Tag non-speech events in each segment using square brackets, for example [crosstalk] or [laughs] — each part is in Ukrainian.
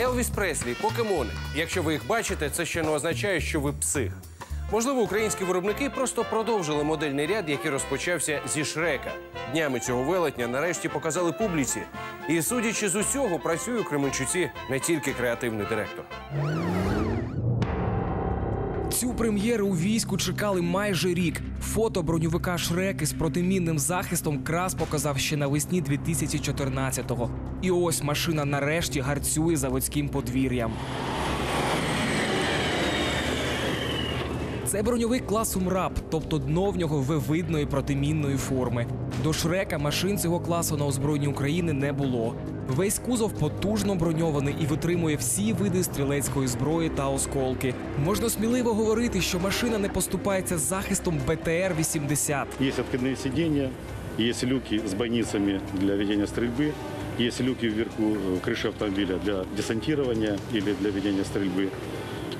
Елвіс Преслі, покемони. Якщо ви їх бачите, це ще не означає, що ви псих. Можливо, українські виробники просто продовжили модельний ряд, який розпочався зі Шрека. Днями цього велетня нарешті показали публіці. І судячи з усього, працює у Кременчуці не тільки креативний директор. Цю прем'єру у війську чекали майже рік. Фото броньовика Шрек із протимінним захистом крас показав ще навесні 2014-го. І ось машина нарешті гарцює заводським подвір'ям. Це броньовик класу МРАП, тобто дно в нього вивидної протимінної форми. До Шрека машин цього класу на озброєнні України не було. Весь кузов потужно броньований і витримує всі види стрілецької зброї та осколки. Можна сміливо говорити, що машина не поступається з захистом БТР-80. Есть откидные сиденья, есть люки с бойницами для ведения стрельбы, есть люки вверху э, крыши автомобиля для десантирования или для ведения стрельбы.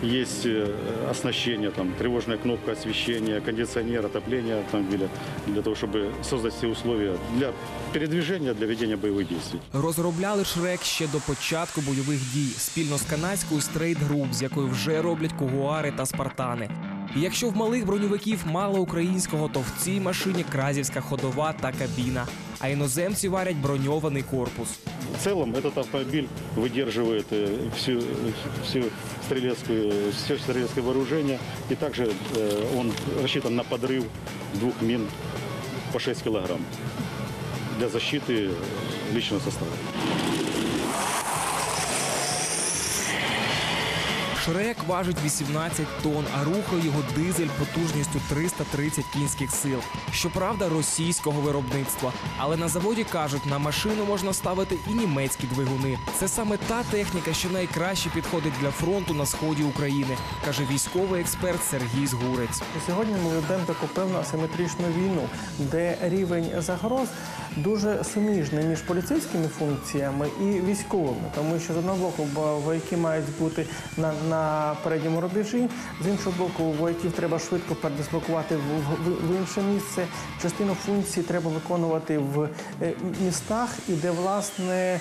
Есть э, оснащение, там, тревожная кнопка освещения, кондиционер, отопление автомобиля, для того, чтобы создать все условия для передвижения, для ведения боевых действий. Розробляли Шрек ще до початку бойових дій спільно з канадською Straight Group, з якою вже роблять кугуари та спартани. І якщо в малих броньовиків мало українського, то в цій машині кразівська ходова та кабіна. А іноземці варять броньований корпус. В целом этот автомобиль выдерживает э, всю, всю стрелецкую, все стрелецкое вооружение. И также э, он рассчитан на подрыв двух мин по 6 килограмм для защиты э, личного состава. Шрек важить 18 тонн, а рухає його дизель потужністю 330 кінських сил. Щоправда, російського виробництва. Але на заводі кажуть, на машину можна ставити і німецькі двигуни. Це саме та техніка, що найкраще підходить для фронту на сході України, каже військовий експерт Сергій Згурець. Сьогодні ми ведемо таку певну асиметричну війну, де рівень загроз дуже суміжний між поліцейськими функціями і військовими, тому що з одного боку бо вояки мають бути на, на передньому рубежі, з іншого боку, вояків треба швидко передислокувати в, в, в інше місце. Частину функцій треба виконувати в е, містах, і де власне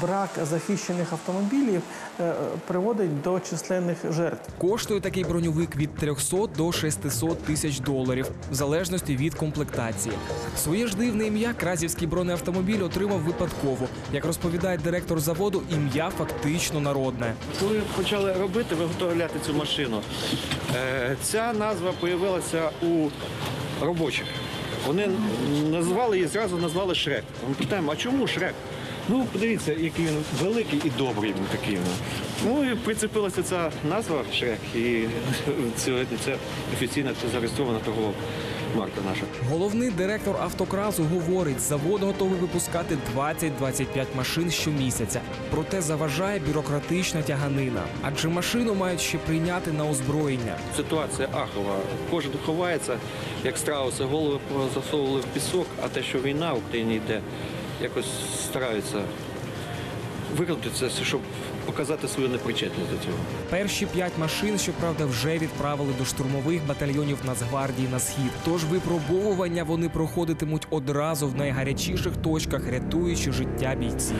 брак захищених автомобілів е, приводить до численних жертв. Коштує такий броньовик від 300 до 600 тисяч доларів, в залежності від комплектації. Своє ж дивне ім'я кразівський бронеавтомобіль отримав випадково. Як розповідає директор заводу, ім'я фактично народне. Коли почали робити, виготовляти цю машину, е, ця назва з'явилася у робочих. Вони назвали її, зразу назвали Шрек. Ми питаємо, а чому Шрек? Ну, подивіться, який він великий і добрий він такий. ну. Ну і прицепилася ця назва Шрек, і [laughs] сьогодні це офіційно це зареєстрована торгова марка наша. Головний директор автокразу говорить, завод готовий випускати 20-25 машин щомісяця. Проте заважає бюрократична тяганина, адже машину мають ще прийняти на озброєння. Ситуація ахова. Кожен ховається, як страуси, голови засовували в пісок, а те, що війна в Україні йде, якось стараються викрутитися, щоб показати свою непричетність до цього. Перші п'ять машин, щоправда, вже відправили до штурмових батальйонів Нацгвардії на схід. Тож випробовування вони проходитимуть одразу в найгарячіших точках, рятуючи життя бійців.